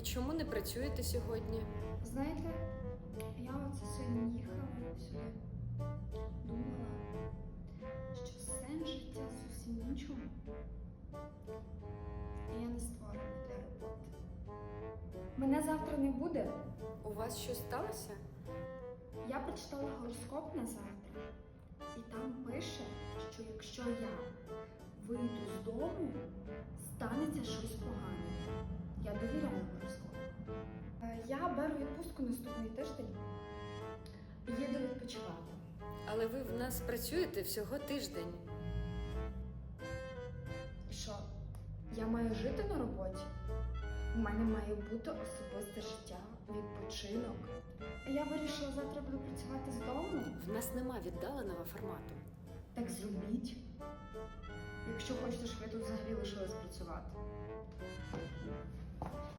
І чому не працюєте сьогодні? Знаєте, я оце сьогодні їхала сюди, думала, що сенс життя зовсім іншому. І я не створена для роботи. Мене завтра не буде. У вас щось сталося? Я прочитала гороскоп на завтра, і там пише, що якщо я вийду з дому, станеться щось погане. Беру відпустку наступний тиждень і їду відпочивати. Але ви в нас працюєте всього тиждень. І Що? Я маю жити на роботі? У мене має бути особисте життя, відпочинок. А я вирішила завтра буду працювати з дому. В нас нема віддаленого формату. Так зробіть. Якщо хочете, щоб я тут взагалі лишилась працювати.